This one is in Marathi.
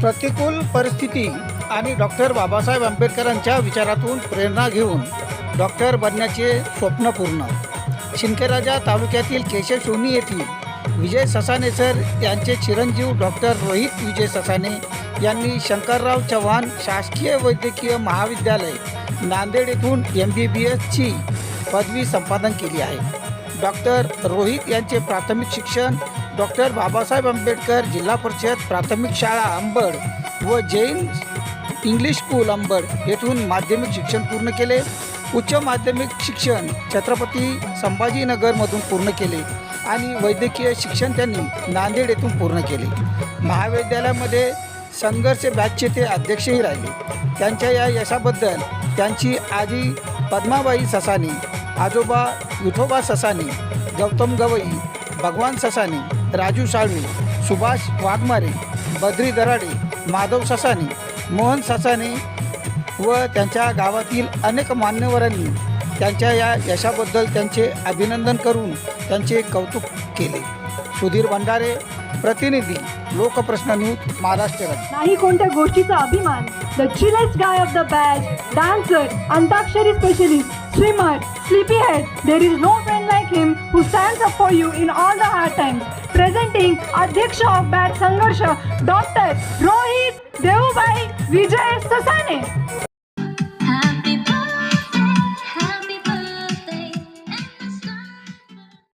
प्रतिकूल परिस्थिती आणि डॉक्टर बाबासाहेब आंबेडकरांच्या विचारातून प्रेरणा घेऊन डॉक्टर बनण्याचे स्वप्न पूर्ण. शिंकेराजा तालुक्यातील केशवशोनी येथील विजय ससाने सर यांचे चिरंजीव डॉक्टर रोहित विजय ससाने यांनी शंकरराव चव्हाण शासकीय वैद्यकीय महाविद्यालय नांदेड येथून एम बी बी एसची पदवी संपादन केली आहे. डॉक्टर रोहित यांचे प्राथमिक शिक्षण डॉक्टर बाबासाहेब आंबेडकर जिल्हा परिषद प्राथमिक शाळा अंबड व जैन इंग्लिश स्कूल अंबड येथून माध्यमिक शिक्षण पूर्ण केले. उच्च माध्यमिक शिक्षण छत्रपती संभाजीनगरमधून पूर्ण केले आणि वैद्यकीय शिक्षण त्यांनी नांदेड येथून पूर्ण केले. महाविद्यालयामध्ये संघर्ष बॅचचे ते अध्यक्षही राहिले. त्यांच्या या यशाबद्दल त्यांची आजी पद्माबाई ससानी आजोबा विठोबा ससानी गौतम गवई भगवान ससानी राजू साळवी सुभाष वाघमारे बद्री दराडे माधव ससानी मोहन ससानी व त्यांच्या गावातील अनेक मान्यवरांनी त्यांच्या या यशाबद्दल त्यांचे अभिनंदन करून त्यांचे कौतुक केले. सुधीर भंडारे प्रतिनिधी लोकप्रश्न न्यूज महाराष्ट्र नाही कोणत्या गोष्टीचा अभिमान? The chillest guy of the batch dancer Antakshari specialist swimmer sleepy head there is no friend like him who stands up for you in all the hard times presenting अध्यक्ष ऑफ बॅच संघर्ष डॉक्टर रोहित देऊबाई विजय ससाने